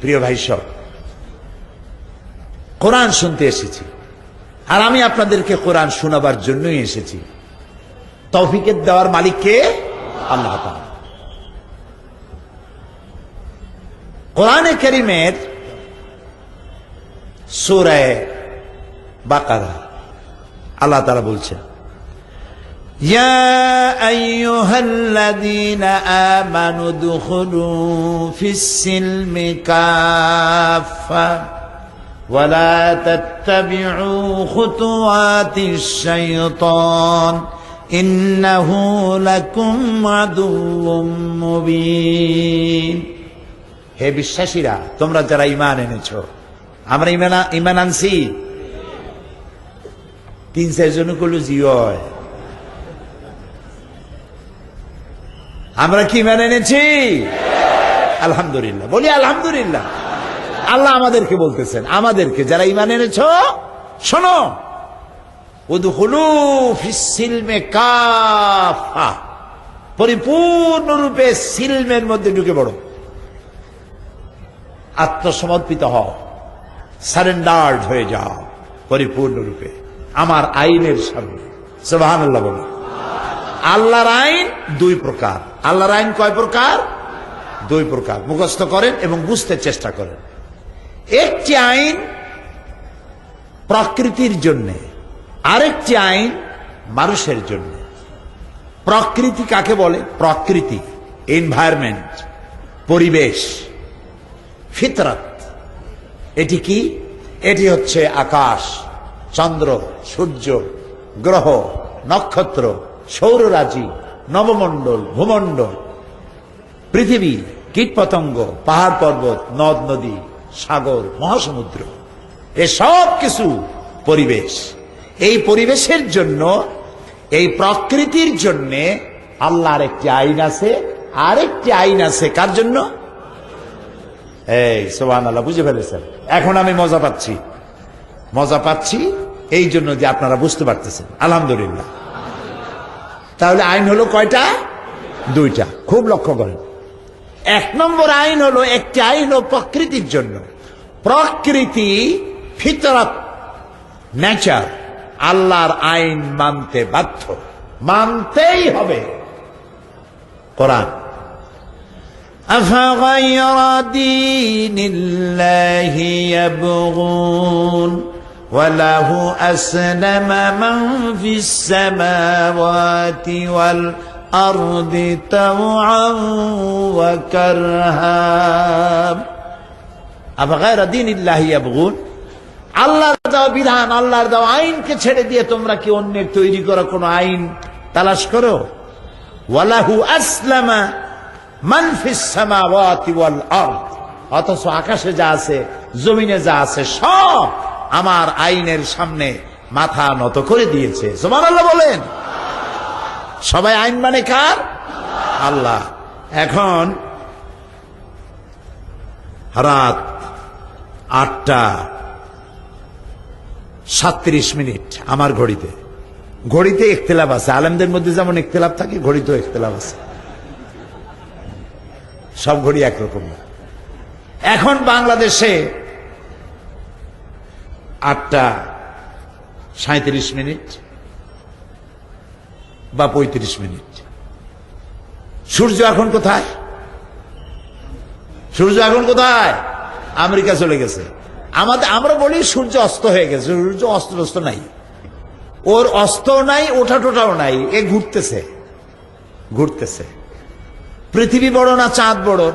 প্রিয় ভাই সব, কোরআন শুনতে এসেছি। আর আমি আপনাদেরকে কোরআন শোনাবার জন্যই এসেছি। তৌফিকের দেওয়ার মালিককে আল্লাহ। কোরআনে করিমের সুরায় বাকারা, আল্লাহ তারা বলছেন يا أيها الذين آمنوا ادخلوا في السلم كافة ولا تتبعوا خطوات الشيطان إنه لكم عدو مبين হে বিশ্বাসীরা তোমরা যারা ইমান এনেছো আমরা ইমান ইমান আনছি তিন চারজন করলো জিয় আমরা কি ইমান এনেছি আলহামদুলিল্লাহ। বলি আলহামদুলিল্লাহ। আল্লাহ আমাদেরকে বলতেছেন, আমাদেরকে যারা ইমান এনেছ, শোনো। পরিপূর্ণরূপে সিলমের মধ্যে ঢুকে পড়ো। আত্মসমর্পিত হও। সারেন্ডার্ড হয়ে যাও। পরিপূর্ণরূপে। আমার আইনের সামনে। আল্লাহ বলে। আল্লাহর আইন দুই প্রকার। আল্লাহর আইন কয় প্রকার? দুই প্রকার। মুখস্থ করেন এবং বুঝতে চেষ্টা করেন। একটি আইন প্রকৃতির জন্য, আরেকটি আইন মানুষের জন্য। প্রকৃতি কাকে বলে? প্রকৃতি এনভায়রনমেন্ট পরিবেশ, ফিতরত। এটি কি? এটি হচ্ছে আকাশ, চন্দ্র, সূর্য, গ্রহ, নক্ষত্র সৌররাজি, নবমণ্ডল, ভূমণ্ডল, পৃথিবী, কীটপতঙ্গ, পাহাড় পর্বত, নদ, নদী, সাগর, মহাসমুদ্র। এসব কিছু পরিবেশ। এই পরিবেশের জন্য, এই প্রকৃতির জন্য আল্লাহর একটি আইন আছে। আরেকটি আইন আছে কার জন্য? এই সোহান আল্লাহ বুঝে ফেলেছেন। এখন আমি মজা পাচ্ছি। মজা পাচ্ছি এই জন্য যে আপনারা বুঝতে পারতেছেন। আলহামদুলিল্লাহ। তাহলে আইন হলো কয়টা দুইটা খুব লক্ষ্য করেন এক নম্বর আইন হলো একটি আইন হলো প্রকৃতির জন্য প্রকৃতি ফিতরত নেচার আল্লাহর আইন মানতে বাধ্য মানতেই হবে কোরআন أفغير دين الله يبغون وله أسلم من في السماوات والأرض طوعا وكرها أفغير دين الله يبغون আল্লাহর দেওয়া বিধান আল্লাহর দেওয়া আইনকে ছেড়ে দিয়ে তোমরা কি অন্যের তৈরি করা কোনো আইন তালাশ করো ওয়ালাহু আসলামা মানফিস সামাওয়াতি ওয়াল আরদ অথচ আকাশে যা আছে জমিনে যা আছে সব আমার আইনের সামনে মাথা নত করে দিয়েছে। সুবহানাল্লাহ বলেন। সবাই আইন মানে কার? আল্লাহ। এখন রাত আটটা সাতত্রিশ মিনিট আমার ঘড়িতে। ঘড়িতে ইখতলাফ আছে। আলেমদের মধ্যে যেমন ইখতলাফ থাকে, ঘড়িতেও ইখতলাফ আছে। সব ঘড়ি একরকম এখন বাংলাদেশে আটটা সাঁত্রিশ মিনিট বা পঁয়ত্রিশ মিনিট। সূর্য এখন কোথায়? সূর্য এখন কোথায়? আমেরিকা চলে গেছে। আমাদের, আমরা বলি সূর্য অস্ত হয়ে গেছে, সূর্য অস্ত অস্ত নাই। ওর অস্ত নাই, ওঠা টোটাও নাই, এ ঘুরতেছে ঘুরতেছে। পৃথিবী বড় না চাঁদ বড়?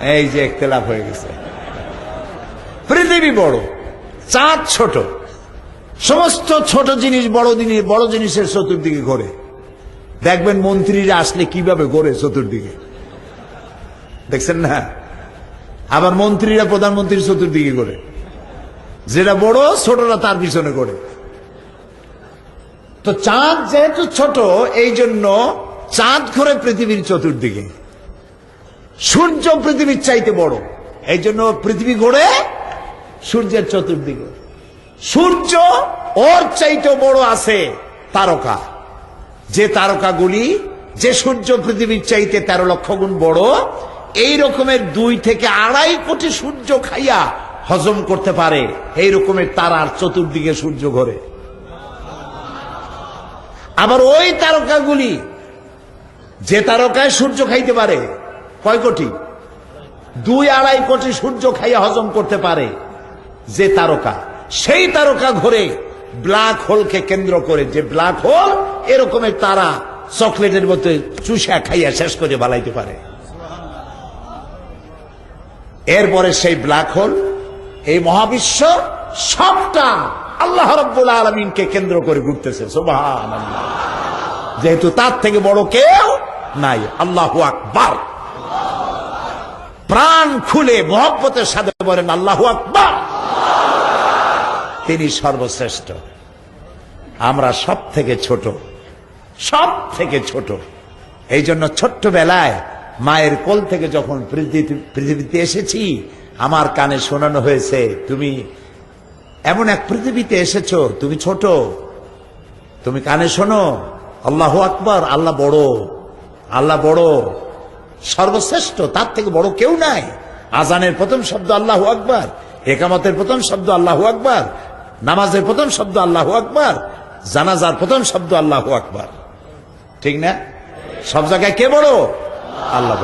এই যে একতলাফ হয়ে গেছে। পৃথিবী বড়, চাঁদ ছোট, সমস্ত ছোট জিনিস বড় জিনিস, বড় জিনিসের চতুর্দিকে ঘোরে। দেখবেন মন্ত্রীরা আসলে কীভাবে ঘোরে চতুর্দিকে। দেখছেন না? আবার মন্ত্রীরা প্রধানমন্ত্রীর চতুর্দিকে ঘোরে। যেটা বড়, ছোটরা তার পিছনে ঘোরে। তো চাঁদ যেহেতু ছোট এই জন্য চাঁদ ঘোরে পৃথিবীর চতুর্দিকে। সূর্য পৃথিবীর চাইতে বড়। এই জন্য পৃথিবী ঘোরে সূর্যের চতুর্দিকে সূর্য ওর চাইতে বড় আছে তারকা। যে তারকাগুলি, যে সূর্য পৃথিবীর চাইতে তেরো লক্ষ গুণ বড়, এই রকমের দুই থেকে আড়াই কোটি সূর্য খাইয়া হজম করতে পারে। এই রকমের তারার চতুর্দিকে সূর্য ঘরে। আবার ওই তারকাগুলি, যে তারকায় সূর্য খাইতে পারে কয় কোটি? দুই আড়াই কোটি সূর্য খাইয়া হজম করতে পারে যে তারকা। সেই তারকা ঘরে ব্ল্যাক হোলকে কেন্দ্র করে যে ব্ল্যাক হোল এরকমের তারা চকলেটের মতো চুষা খাইয়া শেষ করে বালাইতে পারে। এরপরে সেই ব্ল্যাক হোল, এই মহাবিশ্ব সবটা আল্লাহ রব্বুল আলমিনকে কেন্দ্র করে ঘুরতেছে যেহেতু তার থেকে বড় কেউ নাই, আল্লাহ আকবার। প্রাণ খুলে মহব্বতের সাথে বলেন, আল্লাহ আকবার। তিনি সর্বশ্রেষ্ঠ। আমরা সব থেকে ছোট সব থেকে ছোট। এই জন্য ছোট্টবেলায় মায়ের কোল থেকে যখন পৃথিবী- পৃথিবীতে এসেছি, আমার কানে শোনানো হয়েছে, তুমি এমন এক পৃথিবীতে এসেছ, তুমি ছোট। তুমি কানে শোনো, আল্লাহ আকবর, আল্লাহ বড় আল্লাহ বড়। সর্বশ্রেষ্ঠ, তার থেকে বড় কেউ নাই। আজানের প্রথম শব্দ আল্লাহ আকবর, একামতের প্রথম শব্দ আল্লাহ আকবর, নামাজের প্রথম শব্দ আল্লাহ আকবর, জানাজার প্রথম শব্দ আল্লাহ আকবর। ঠিক না? সব জায়গায় কে বড়? আল্লাহ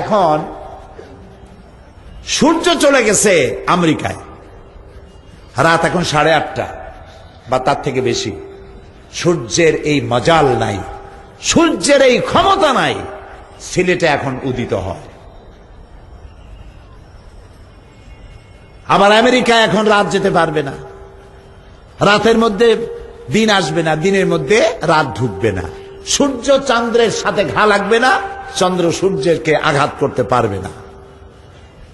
এখন, সূর্য চলে গেছে আমেরিকায়। রাত এখন সাড়ে আটটা, বা তার থেকে বেশি। সূর্যের এই মজাল নাই। সূর্যের এই ক্ষমতা নাই। সিলেটে এখন উদিত হয়। আবার আমেরিকা এখন রাত যেতে পারবে না। রাতের মধ্যে দিন আসবে না, দিনের মধ্যে রাত ঢুকবে না। সূর্য চন্দ্রের সাথে ঘা লাগবে না, চন্দ্র সূর্যেরকে আঘাত করতে পারবে না।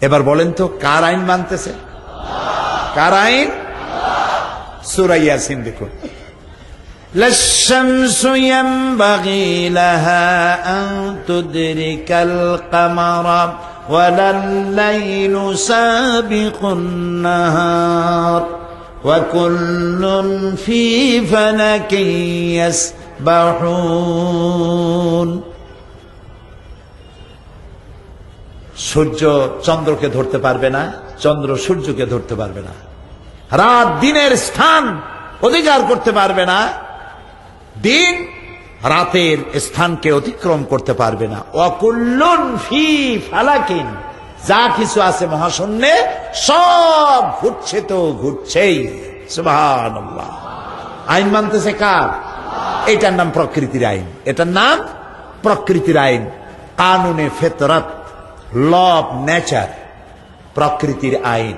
এবার বলেন তো, কার আইন মানতেছে? কার আইন? সুরাইয়াসিন দেখুন لا الشمس ينبغي لها أن تدرك القمر ولا الليل سابق النهار وكل في فلك يسبحون সূর্য চন্দ্রকে ধরতে পারবে না চন্দ্র সূর্যকে ধরতে পারবে না রাত দিনের স্থান অধিকার করতে পারবে না দিন রাতের স্থানকে অতিক্রম করতে পারবে না। অকুল্লুন ফি ফালাকিন। যা কিছু আছে মহাশূন্যে, সব ঘুরছে তো ঘুরছেই। আইন মানতেছে কার? এটার নাম প্রকৃতির আইন। এটার নাম প্রকৃতির আইন। কানুনে ফেতরাত, ল অফ নেচার, প্রকৃতির আইন।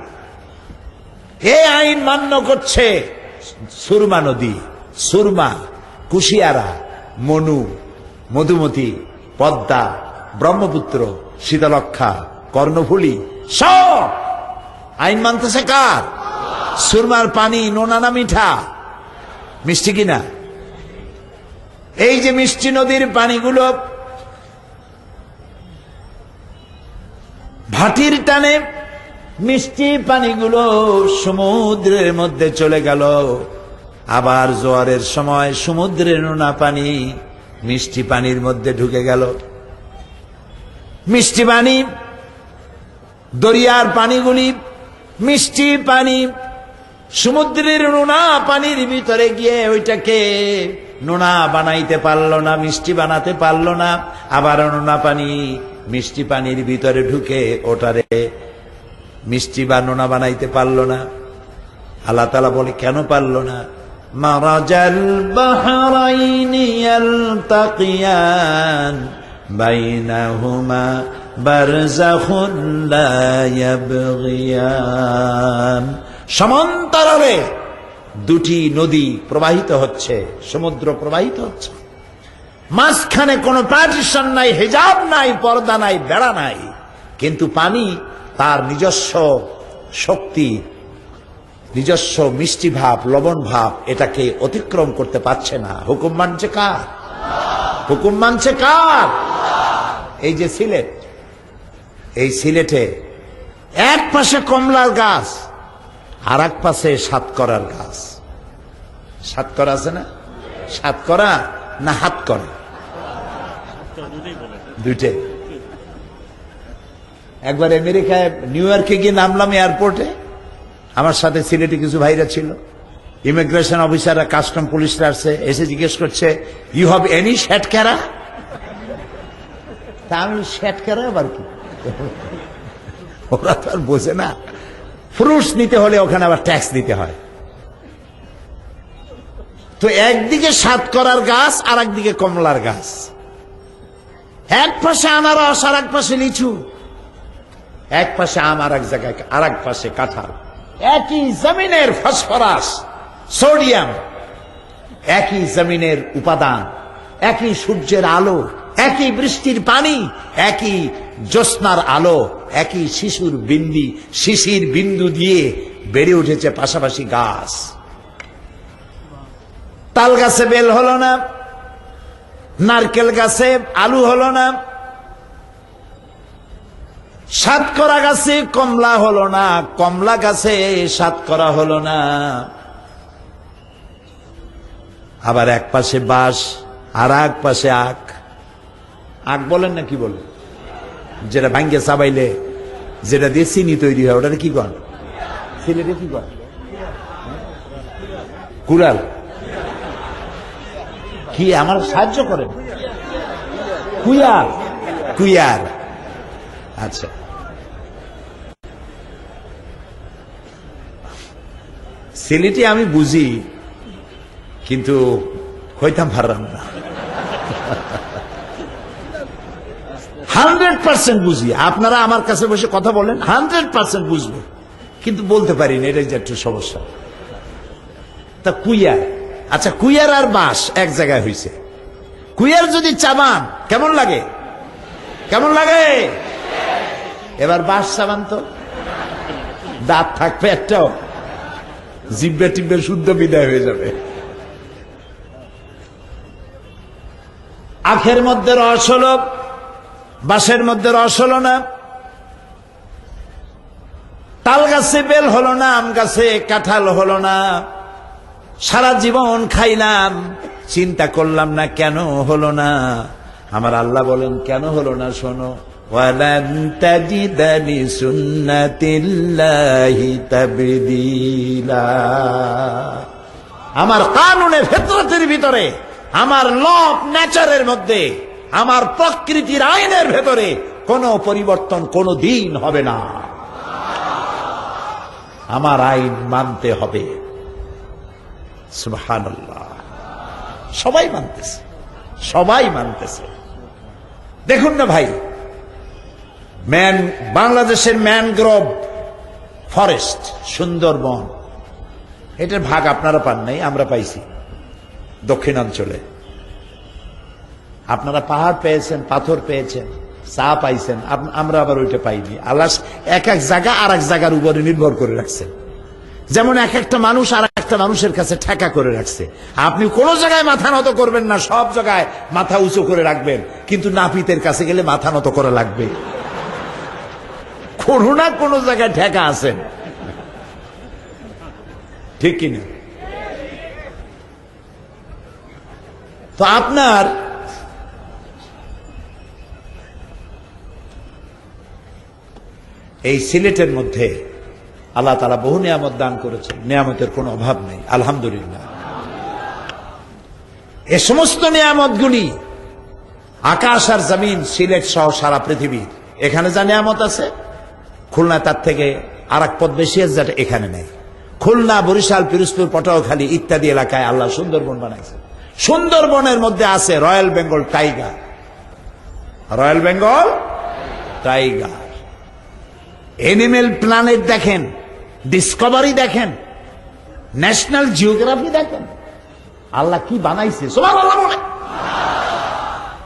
এই আইন মান্য করছে সুরমা নদী, সুরমা। কুশিয়ারা, মনু, মধুমতি, পদ্মা, ব্রহ্মপুত্র শীতলক্ষা কর্ণফুলী, সব! আইন মানতেছে কার? সুরমার পানি, নোনা না মিঠা? মিষ্টি কিনা? এই যে মিষ্টি নদীর পানিগুলো ভাটির টানে মিষ্টি পানিগুলো সমুদ্রের মধ্যে চলে গেল। আবার জোয়ারের সময় সমুদ্রের নোনা পানি মিষ্টি পানির মধ্যে ঢুকে গেল। মিষ্টি পানি, দরিয়ার পানিগুলি, মিষ্টি পানি, সমুদ্রের নোনা পানির ভিতরে গিয়ে ওইটাকে নোনা বানাইতে পারল না, মিষ্টি বানাতে পারল না। আবার নোনা পানি, মিষ্টি পানির ভিতরে ঢুকে ওটারে মিষ্টি বা নোনা বানাইতে পারল না। আল্লাহ তালা বলে, কেন পারল না? مرج البحرين يلتقيان بينهما برزخ لا يبغيان সমান্তরালে দুটি নদী প্রবাহিত হচ্ছে সমুদ্র প্রবাহিত হচ্ছে মাঝখানে কোনো পার্টিশন নাই হেজাব নাই পর্দা নাই বেড়া নাই কিন্তু পানি তার নিজস্ব শক্তি নিজস্ব মিষ্টি ভাব, লবণ ভাব এটাকে অতিক্রম করতে পারছে না। হুকুম মানছে কার? হুকুম মানছে কার? এই যে সিলেট, এই সিলেটে এক পাশে কমলার গাছ আর এক পাশে সাতকরার গাছ। সাতকরা আছে না? সাতকরা না হাত করা দুইটাই। একবার আমেরিকায় নিউ ইয়র্কে গিয়ে নামলাম এয়ারপোর্টে। আমার সাথে সিলেটে কিছু ভাইরা ছিল। ইমিগ্রেশন অফিসাররা কাস্টম পুলিশরা আসছে, এসে জিজ্ঞেস করছে ইউ হ্যাভ এনি শ্যাট ক্যারা তা আমি শ্যাট ক্যারা আবার কি? ওরা তো আর বোঝে না। ফ্রুটস নিতে হলে ওখানে আবার ট্যাক্স দিতে হয়। তো একদিকে সাত করার গাছ আর একদিকে কমলার গাছ। এক পাশে আনারস আর এক পাশে লিচু। এক পাশে আম আর এক জায়গায় আর এক পাশে কাঁঠাল। একই জমিনের ফসফরাস, সোডিয়াম, একই জমিনের উপাদান, একই সূর্যের আলো, একই বৃষ্টির পানি, একই জ্যোৎস্নার আলো, একই শিশুর বিন্দি, শিশির বিন্দু দিয়ে বেড়ে উঠেছে পাশাপাশি গাছ। তাল গাছে বেল হলো না, নারকেল গাছে আলু হলো না সাতকরা গাছে কমলা হলো না, কমলা গাছে সাতকরা হলো না। আবার এক পাশে বাঁশ, আর এক পাশে আখ। আখ বলেন না কি বলেন? যেটা ভাঙ্গে চাবাইলে, যেটা দিয়ে চিনি তৈরি হয় ওটা কি কন? সিলেটে কি কন? কুড়াল। কি, আমার সাহায্য করেন? কুয়ার কুয়ার আচ্ছা। সিলেটি আমি বুঝি কিন্তু হইতাম পারলাম না। হান্ড্রেড পার্সেন্ট বুঝি। আপনারা আমার কাছে বসে কথা বলেন, হান্ড্রেড পার্সেন্ট বুঝব। কিন্তু বলতে পারি না, এটাই যে একটু সমস্যা। তা কুইয়ার আচ্ছা কুইয়ার আর বাঁশ এক জায়গায় হয়েছে কুইয়ার যদি চাবান, কেমন লাগে? কেমন লাগে? এবার বাঁশ চাবান তো। দাঁত থাকবে একটাও। জিব্বে টিব্বে শুদ্ধ বিদায় হয়ে যাবে। আখের মধ্যে রস হলো, বাঁশের মধ্যে রস হলো না। তাল গাছে বেল হলো না আম গাছে কাঁঠাল হলো না। সারা জীবন খাইলাম, চিন্তা করলাম না কেন হলো না। আমার আল্লাহ বলেন, কেন হলো না শোনো। ওয়ালান তাজিদানি সুন্নাতিল্লাহি তাবদীলা আমার কানুনে ফেতরতের ভিতরে, আমার লব নেচারের মধ্যে, আমার প্রকৃতির আইনের ভেতরে কোনো পরিবর্তন, কোনো দিন হবে না। আমার আইন মানতে হবে। সবাই মানতেছে। সবাই মানতেছে। দেখুন না ভাই ম্যান, বাংলাদেশের ম্যানগ্রোভ ফরেস্ট, সুন্দরবন। এটার ভাগ আপনারা পান নাই, আমরা পাইছি দক্ষিণাঞ্চলে। আপনারা পাহাড় পেয়েছেন, পাথর পেয়েছেন, চা পাইছেন আমরা আবার ওইটা পাইনি। আল্লাহ এক এক জায়গা আর এক জায়গার উপরে নির্ভর করে রাখছেন যেমন এক একটা মানুষ আর একটা মানুষের কাছে ঠেকা করে রাখছে। আপনি কোন জায়গায় মাথা নত করবেন না, সব জায়গায় মাথা উঁচু করে রাখবেন। কিন্তু নাপিতের কাছে গেলে মাথা নত করা লাগবে। কোনো না কোনো জায়গায় ঠেকা আছেন। ঠিক কিনা? তো আপনার এই সিলেটের মধ্যে আল্লাহ তালা বহু নিয়ামত দান করেছেন। নিয়ামতের কোনো অভাব নেই, আলহামদুলিল্লাহ। এ সমস্ত নিয়ামতগুলি আকাশ আর জমিন, সিলেট সহ সারা পৃথিবীর। এখানে যা নিয়ামত আছে খুলনা তার থেকে আর এক পদ বেশি আছে এখানে নেই। খুলনা, বরিশাল, পিরোজপুর পটাওখালী ইত্যাদি এলাকায় আল্লাহ সুন্দরবন বানাইছে। সুন্দরবনের মধ্যে আছে royal Bengal tiger. Royal Bengal tiger. Animal planet দেখেন ডিসকভারি দেখেন ন্যাশনাল জিওগ্রাফি দেখেন। আল্লাহ কি বানাইছে? সুবহানাল্লাহ বলে।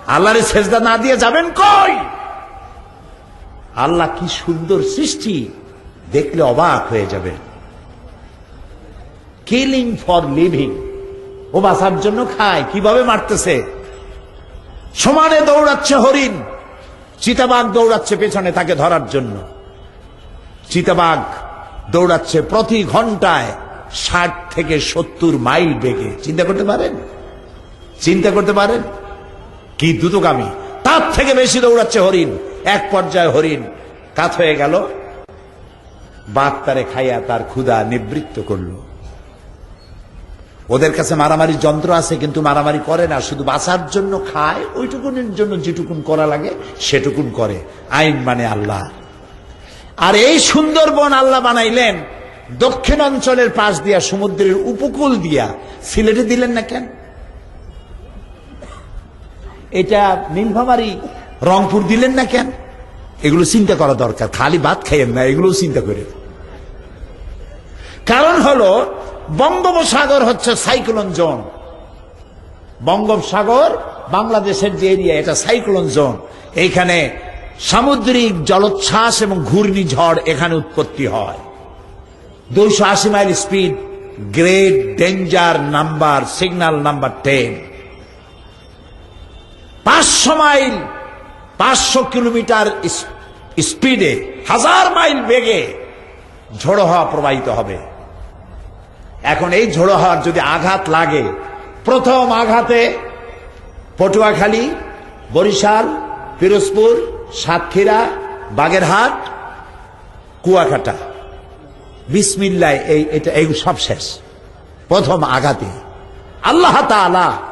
আল্লাহর সেজদা না দিয়ে যাবেন কই? আল্লাহ কি সুন্দর সৃষ্টি? দেখলে অবাক হয়ে যাবে। কিলিং ফর লিভিং ও বাঁচার জন্য খায়, কীভাবে মারতেছে? সমানে দৌড়াচ্ছে হরিণ। চিতাবাঘ দৌড়াচ্ছে পেছনে তাকে ধরার জন্য। চিতাবাঘ দৌড়াচ্ছে প্রতি ঘন্টায় ষাট থেকে সত্তর মাইল বেগে। চিন্তা করতে পারেন? চিন্তা করতে পারেন? কি দ্রুতগামী। তার থেকে বেশি দৌড়াচ্ছে হরিণ। এক পর্যায়ে হরিণ কাত হয়ে গেল। বাঘ তারে খাইয়া তার ক্ষুধা নিবৃত্ত করল। ওদের কাছে মারামারি যন্ত্র আছে, কিন্তু মারামারি করে না, শুধু বাঁচার জন্য খায়, ওইটুকুনের জন্য যেটুকুন করা লাগে, সেটুকুন করে। আইন মানে আল্লাহ। আর এই সুন্দরবন আল্লাহ বানাইলেন, দক্ষিণ অঞ্চলের পাশ দিয়া, সমুদ্রের উপকূল দিয়া। সিলেটে দিলেন না কেন? এটা নীলভামারি রংপুর দিলেন না কেন? এগুলো চিন্তা করা দরকার। খালি ভাত খাইয়েন না এগুলো চিন্তা করে। কারণ হলো, বঙ্গোপসাগর হচ্ছে সাইক্লোন জোন। বঙ্গোপসাগর বাংলাদেশের যে এরিয়া, এটা সাইক্লোন জোন। এইখানে সামুদ্রিক জলোচ্ছ্বাস এবং ঘূর্ণিঝড় এখানে উৎপত্তি হয়। দুইশো আশি mile speed, great danger number, signal number ten. পাঁচশো মাইল পাঁচশো কিলোমিটার স্পিডে, হাজার মাইল বেগে ঝোড়ো হওয়া প্রবাহিত হবে। এখন এই ঝোড়ো হওয়ার যদি আঘাত লাগে, প্রথম আঘাতে পটুয়াখালী, বরিশাল, পিরোজপুর, সাতক্ষীরা, বাগেরহাট, কুয়াকাটা। বিসমিল্লায় এই, এটা, এই সব শেষ। প্রথম আঘাতে। আল্লাহ তাআলা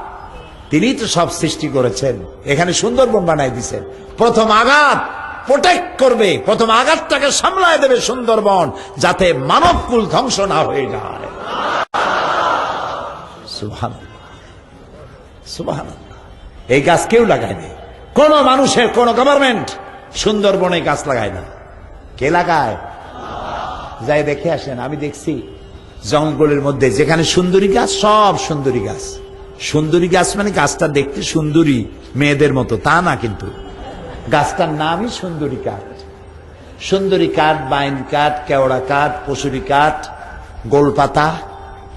তিনি তো সব সৃষ্টি করেছেন। এখানে সুন্দরবন বানাই দিছেন। প্রথম আঘাত প্রোটেক্ট করবে। প্রথম আঘাতটাকে সামলায় দেবে সুন্দরবন, যাতে মানবকুল ধ্বংস না হয়ে যায়। সুবহান এই গাছ কেউ লাগায়নি কোন মানুষের, কোন গভর্নমেন্ট সুন্দরবনে গাছ লাগায় না। কে লাগায়? যাই দেখে আসেন, আমি দেখছি জঙ্গলের মধ্যে যেখানে সুন্দরী গাছ, সব সুন্দরী গাছ। সুন্দরী গাছ মানে গাছটা দেখতে সুন্দরী মেয়েদের মতো, তা না কিন্তু। গাছটার নামই সুন্দরী কাঠ। সুন্দরী কাঠ, বাইন কাঠ, কেওড়া কাঠ, পশুরি কাঠ গোলপাতা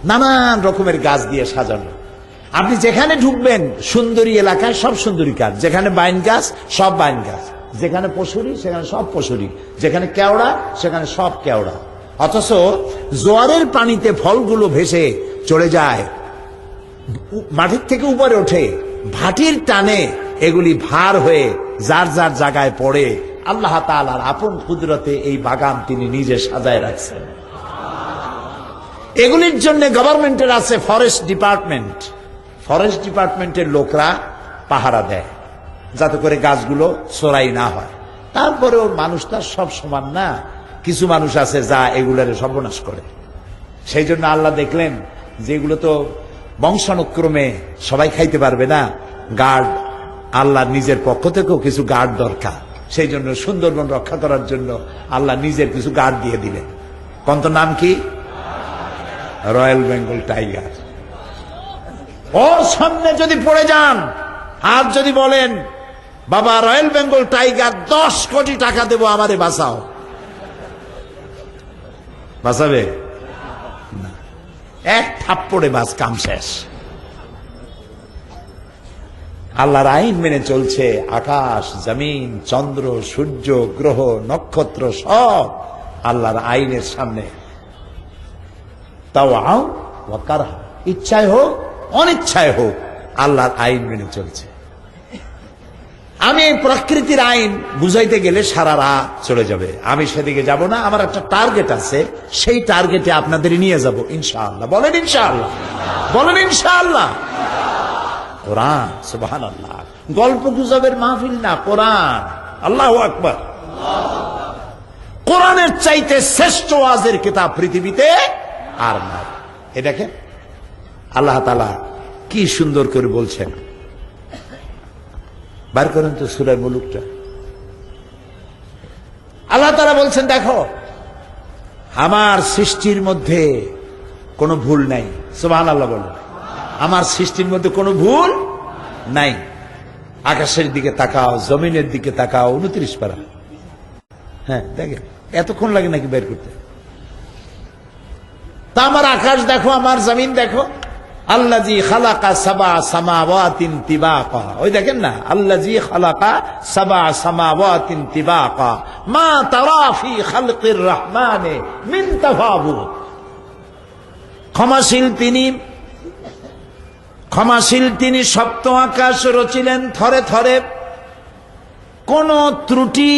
নানান রকমের গাছ দিয়ে সাজানো। আপনি যেখানে ঢুকবেন, সুন্দরী এলাকায় সব সুন্দরী কাঠ। যেখানে বাইন গাছ, সব বাইন গাছ। যেখানে পশুরি, সেখানে সব পশুরি। যেখানে কেওড়া, সেখানে সব কেওড়া। অথচ জোয়ারের পানিতে ফলগুলো ভেসে চলে যায় মাটির থেকে উপরে ওঠে। ভাটির টানে এগুলি ভার হয়ে যার যার জায়গায় পড়ে, আল্লাহ তাআলার আপন কুদরতে এই বাগান তিনি নিজে সাজায় রাখছেন। এগুলির জন্য গভর্নমেন্টের আছে ফরেস্ট ডিপার্টমেন্ট। ফরেস্ট ডিপার্টমেন্টের লোকরা পাহারা দেয়, যাতে করে গাছগুলো চোরাই না হয়। তারপরেও মানুষ তার সব সমান না। কিছু মানুষ আছে যা এগুলোর সর্বনাশ করে। সেই জন্য আল্লাহ দেখলেন যেগুলো তো বংশানুক্রমে সবাই খাইতে পারবে না। গার্ড, আল্লাহ নিজের পক্ষ থেকেও কিছু গার্ড দরকার। সেই জন্য সুন্দরবন রক্ষা করার জন্য আল্লাহ নিজের কিছু গার্ড দিয়ে দিলেন। কন্ত নাম কি? Royal Bengal tiger. ওর সামনে যদি পড়ে যান আর যদি বলেন, বাবা, রয়্যাল বেঙ্গল টাইগার, দশ কোটি টাকা দেবো আমারে বাঁচাও। বাঁচাবে। এক থাপ্পড়ে বাস কাম শেষ। আল্লাহর আইন মেনে চলছে আকাশ, জমিন, চন্দ্র, সূর্য, গ্রহ, নক্ষত্র সব আল্লাহর আইনের সামনে। তাও আও ইচ্ছায় হোক, অনিচ্ছায় হোক, আল্লাহর আইন মেনে চলছে। আমি প্রকৃতির আইন বুঝাইতে গেলে সারা রাত চলে যাবে। আমি সেদিকে যাব না, আমার একটা টার্গেট আছে, সেই টার্গেটে আপনাদের নিয়ে যাব, ইনশাআল্লাহ। বলেন ইনশাআল্লাহ। বলেন ইনশাআল্লাহ। কোরআন সুবহান আল্লাহ গল্প গুজবের মাহফিল না, কোরআন। আল্লাহ আকবার। কোরআনের চাইতে শ্রেষ্ঠ ওয়াজের কিতাব পৃথিবীতে আর না এ দেখেন, আল্লাহ তালা কি সুন্দর করে বলছেন। বার করেন তো সুরায় মুলুকটা। আল্লাহ তালা বলছেন, দেখো, আমার সৃষ্টির মধ্যে কোনো ভুল নাই। সুবহান আল্লাহ বলো। আমার সৃষ্টির মধ্যে কোনো ভুল নাই। আকাশের দিকে তাকাও, জমিনের দিকে তাকাও, উনত্রিশ পারা। হ্যাঁ দেখেন, এতক্ষণ লাগে নাকি বের করতে? তা আমার আকাশ দেখো, আমার জমিন দেখো। আল্লাজি খালাকা সাবা সামাওয়াতিন তিবাকা। ওই দেখেন না আল্লাজি খালাকা সাবা সামাওয়াতিন তিবাকা। মা তারা ফি খালকির রহমানে মিন তাফাবুত ক্ষমাশীল তিনি ক্ষমাশীল তিনি সপ্ত আকাশ রচিলেন থরে থরে। কোন ত্রুটি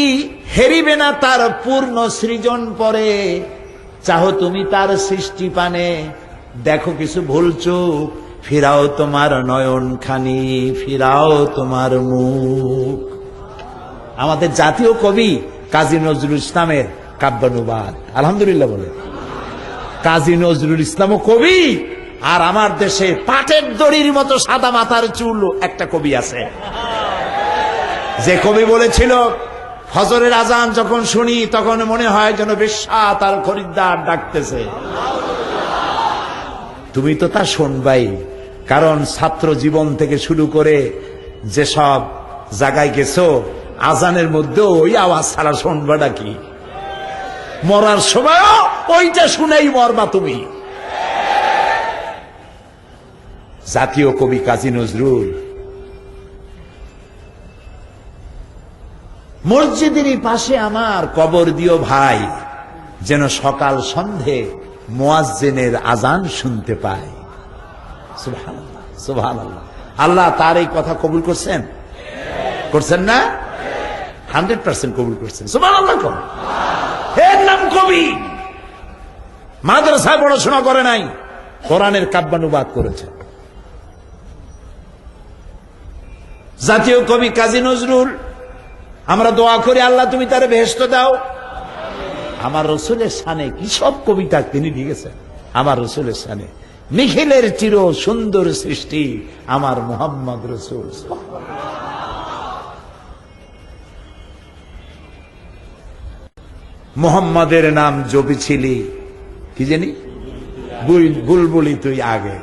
হেরিবে না তার পূর্ণ সৃজন পরে, চাহ তুমি তার সৃষ্টি পানে। দেখো কিছু ভুল চুক ফিরাও তোমার নয়ন খানি ফিরাও তোমার মুখ। আমাদের জাতীয় কবি কাজী নজরুল ইসলামের কাব্যানুবাদ। আলহামদুলিল্লাহ বলে। কাজী নজরুল ইসলামও কবি, আর আমার দেশে পাটের দড়ির মতো সাদা মাথার চুল একটা কবি আছে। যে কবি বলেছিল, ফজরের আজান যখন শুনি, তখন মনে হয় যেন বেশ্যা তার খরিদ্দার ডাকতেছে। তুমি তো তা শুনবাই। কারণ ছাত্র জীবন থেকে শুরু করে যেসব জায়গায় গেছো, আজানের মধ্যে ওই আওয়াজ ছাড়া শুনবাটা কি মরার সময়ও ওইটা শুনেই মরবা তুমি। জাতীয় কবি কাজী নজরুল মসজিদেরই পাশে আমার কবর দিও ভাই, যেন সকাল সন্ধে মোয়াজ্জেনের আজান শুনতে পাই সুবহানাল্লাহ সুবহানাল্লাহ। আল্লাহ তার এই কথা কবুল করছেন? করছেন না? হান্ড্রেড পার্সেন্ট কবুল করছেন। সুবহানাল্লাহ কম এর নাম কবি, মাদ্রাসায় পড়াশোনা করে নাই, কোরআনের কাব্যানুবাদ করেছে জাতীয় কবি কাজী নজরুল, আমরা দোয়া করি, আল্লাহ তুমি তারে বেহেস্ত দাও। আমার রসুলের সানে কি সব কবিতা তিনি লিখেছেন? আমার রসুলের সানে। নিখিলের চির সুন্দর সৃষ্টি আমার মোহাম্মদ রসুল। মোহাম্মদের নাম জপিছিলি। কি জানি? বুল- বুলবুলি তুই আগে।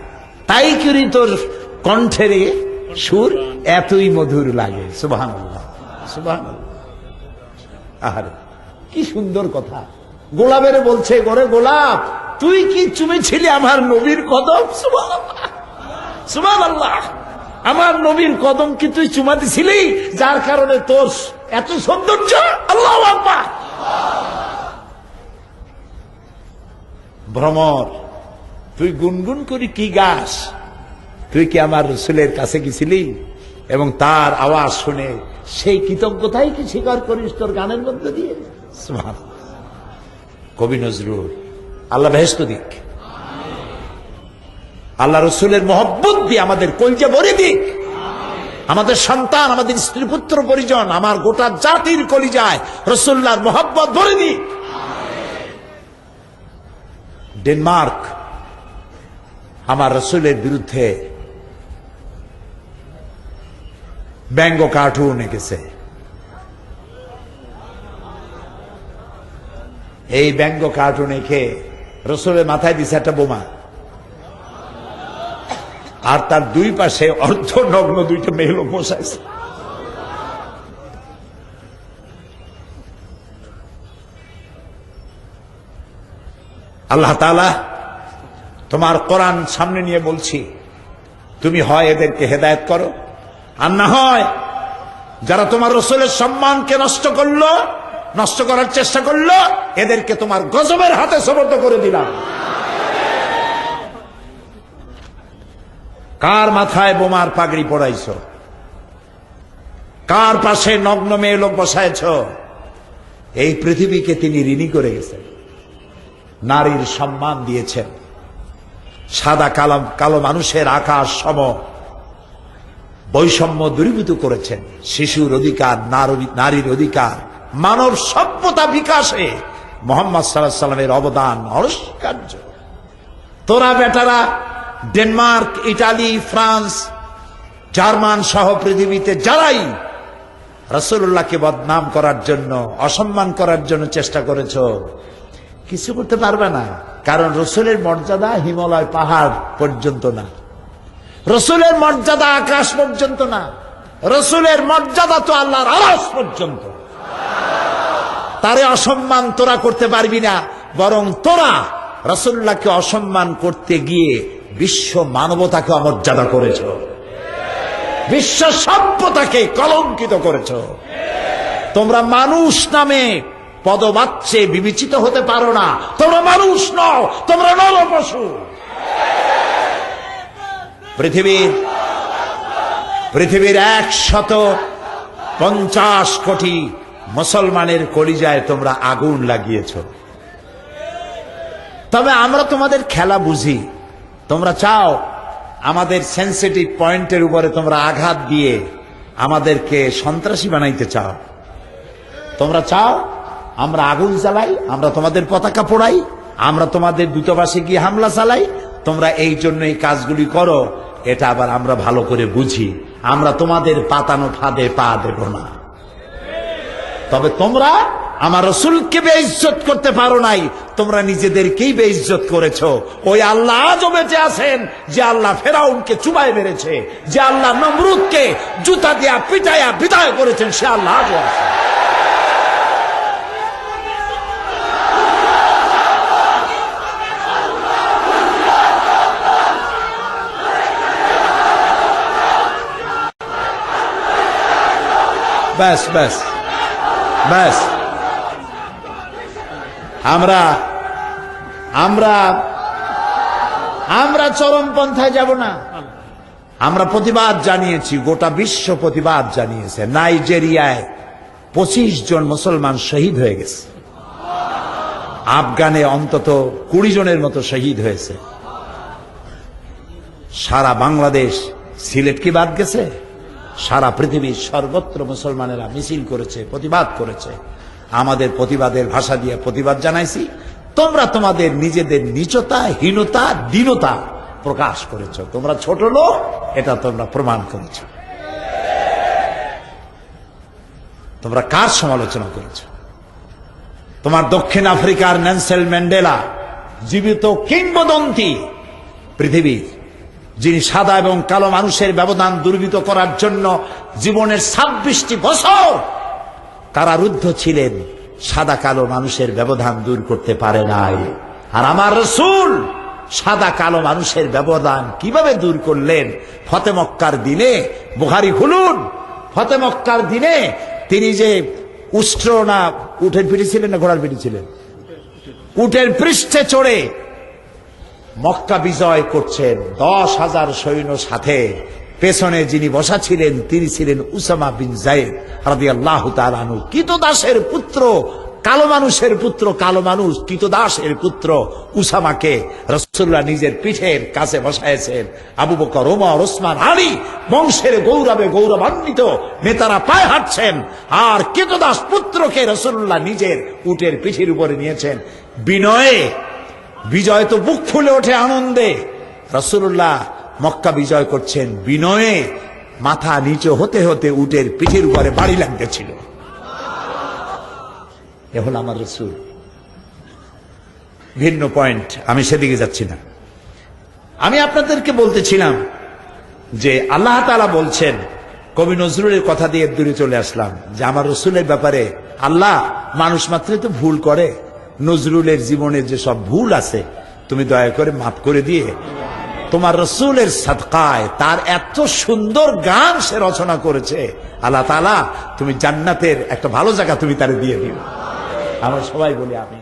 তাই করি তোর কণ্ঠের সুর এতই মধুর লাগে। সুবাহ সুবাহ আহারে। কি সুন্দর কথা। গোলাপের বলছে, গোরে গোলাপ, তুই কি চুমে ছিলি আমার নবীর কদম? আল্লাহ আমার নবীর কদম কি তুই চুমা দিছিলি? যার কারণে তোর এত সৌন্দর্য? আল্লাহ ভ্রমর, তুই গুনগুন করি কি গাছ? তুই কি আমার রসুলের কাছে গেছিলি? এবং তার আওয়াজ শুনে সেই কৃতজ্ঞতাই কি স্বীকার করিস তোর গানের মধ্যে দিয়ে। কবি নজরুল, আল্লাহ বেহেস্ত দিক। আল্লাহ রসুলের মহব্বত দিয়ে আমাদের কলজে ভরে দিক। আমাদের সন্তান, আমাদের স্ত্রী, পুত্র, পরিজন, আমার গোটা জাতির কলিজায় রসুল্লার মহব্বত ভরে দিক। ডেনমার্ক, আমার রসুলের বিরুদ্ধে ব্যঙ্গ কার্টুন এঁকেছে। এই ব্যঙ্গ কার্টুন এঁকে রসুলের মাথায় দিছে একটা বোমা। আর তার দুই পাশে অর্ধ নগ্ন দুইটা মেয়ে লোক বসাইছে। আল্লাহ তাআলা তোমার কোরআন সামনে নিয়ে বলছি, তুমি হয় এদেরকে হেদায়ত করো, আর না হয় যারা তোমার রসুলের সম্মানকে নষ্ট করল নষ্ট করার চেষ্টা করল, এদেরকে তোমার গজবের হাতে সমর্থ করে দিলাম। কার মাথায় বোমার পাগড়ি পড়াইছ কার পাশে নগ্ন মেয়ে লোক বসাইছ এই পৃথিবীকে তিনি ঋণী করে গেছেন। নারীর সম্মান দিয়েছেন। সাদা কালো কালো মানুষের আকাশ সম বৈষম্য দূরীভূত করেছেন। শিশুর অধিকার, নারী- নারীর অধিকার। মানব সভ্যতা বিকাশে মোহাম্মদ সাল্লাহ সাল্লামের অবদান অনস্কার্য তোরা বেটারা, ডেনমার্ক, ইটালি, ফ্রান্স, জার্মান সহ পৃথিবীতে যারাই রসুল্লাহকে বদনাম করার জন্য, অসম্মান করার জন্য চেষ্টা করেছ, কিছু করতে পারবে না, কারণ রসুলের মর্যাদা হিমালয় পাহাড় পর্যন্ত না। রসুলের মর্যাদা আকাশ পর্যন্ত না। রসুলের মর্যাদা তো আল্লাহর আলাস পর্যন্ত। তারে অসম্মান তোরা করতে পারবি না, বরং তোরা রসুল্লাহকে অসম্মান করতে গিয়ে বিশ্ব মানবতাকে অমর্যাদা করেছ। বিশ্ব সভ্যতাকে কলঙ্কিত করেছ। তোমরা মানুষ নামে পদবাচ্যে বিবেচিত হতে পারো না। তোমরা মানুষ নও, তোমরা নর পশু পৃথিবীর পৃথিবীর এক শত পঞ্চাশ কোটি মুসলমানের কলিজায় তোমরা আগুন লাগিয়েছ। তবে আমরা তোমাদের খেলা বুঝি। তোমরা চাও আমাদের সেন্সিটিভ পয়েন্টের উপরে তোমরা আঘাত দিয়ে আমাদেরকে সন্ত্রাসী বানাইতে চাও। তোমরা চাও আমরা আগুন জ্বালাই, আমরা তোমাদের পতাকা পোড়াই, আমরা তোমাদের দূতাবাসে গিয়ে হামলা চালাই। তোমরা এই জন্য এই কাজগুলি করো, এটা আবার আমরা ভালো করে বুঝি। আমরা তোমাদের পাতানো ফাঁদে পা দেব না। তবে তোমরা আমার রসুলকে বেইজ্জত করতে পারো নাই। তোমরা নিজেদেরকেই বেইজ্জত করেছ। ওই আল্লাহ আজও বেঁচে আছেন, যে আল্লাহ ফেরাউনকে চুবাই মেরেছে, যে আল্লাহ নমরুদকে জুতা দিয়া পিটাইয়া বিদায় করেছেন, সে আল্লাহ আজও আছে। ব্যাস ব্যাস। ব্যাস আমরা আমরা আমরা চরমপন্থায় যাব না। আমরা প্রতিবাদ জানিয়েছি, গোটা বিশ্ব প্রতিবাদ জানিয়েছে। নাইজেরিয়ায় পঁচিশ জন মুসলমান শহীদ হয়ে গেছে। আফগানে অন্তত কুড়ি জনের মতো শহীদ হয়েছে। সারা বাংলাদেশ সিলেট কি বাদ গেছে? সারা পৃথিবীর সর্বত্র মুসলমানেরা মিছিল করেছে, প্রতিবাদ করেছে। আমাদের প্রতিবাদের ভাষা দিয়ে প্রতিবাদ জানাইছি। তোমরা তোমাদের নিজেদের নিচতা, হীনতা, দীনতা প্রকাশ করেছ। তোমরা ছোট লোক, এটা তোমরা প্রমাণ করেছ। তোমরা কার সমালোচনা করেছ? তোমার দক্ষিণ আফ্রিকার ন্যান্সেল ম্যান্ডেলা, জীবিত কিংবদন্তি পৃথিবীর যিনি সাদা এবং কালো মানুষের ব্যবধান দুর্বৃত করার জন্য জীবনের ছাব্বিশটি বছর কারারুদ্ধ ছিলেন, সাদা কালো মানুষের ব্যবধান দূর করতে পারে নাই। আর আমার রসুল সাদা কালো মানুষের ব্যবধান কীভাবে দূর করলেন? ফতে মক্কার দিনে বুহারি খুলুন, ফতে মক্কার দিনে তিনি যে উষ্ট্র না, উঠের পিঠে ছিলেন না ঘোড়ার পিঠে ছিলেন? উটের পৃষ্ঠে চড়ে মক্কা বিজয় করছেন দশ হাজার সৈন্য সাথে। পেছনে যিনি বসা ছিলেন, তিনি ছিলেন উসামা বিন জায়েদ রাদি আল্লাহ তালানু কিতদাসের পুত্র, কালো মানুষের পুত্র, কালো মানুষ, কিতদাসের পুত্র উসামাকে রসুল্লাহ নিজের পিঠের কাছে বসাইছেন আবু বকর, ওমর, ওসমান, আলী বংশের গৌরবে গৌরবান্বিত নেতারা পায়ে হাঁটছেন। আর কিতদাস পুত্রকে রসুল্লাহ নিজের উটের পিঠের উপরে নিয়েছেন। বিনয়ে বিজয় তো বুক ফুলে ওঠে আনন্দে। রসুল্লাহ মক্কা বিজয় করছেন। বিনয়ে মাথা নিচে হতে হতে উটের পিঠের উপরে বাড়ি লাগতেছিল। এ হল আমার রসুল। ভিন্ন পয়েন্ট, আমি সেদিকে যাচ্ছি না। আমি আপনাদেরকে বলতেছিলাম যে আল্লাহ তালা বলছেন, কবি নজরুলের কথা দিয়ে দূরে চলে আসলাম, যে আমার রসুলের ব্যাপারে আল্লাহ মানুষ মাত্রই তো ভুল করে। নজরুলের জীবনে যে সব ভুল আছে, তুমি দয়া করে মাফ করে দিয়ে, তোমার রসুলের সাদকায় তার এত সুন্দর গান সে রচনা করেছে, আল্লাহ তালা তুমি জান্নাতের একটা ভালো জায়গা তুমি তারে দিয়ে দিও। আমরা সবাই বলি আমি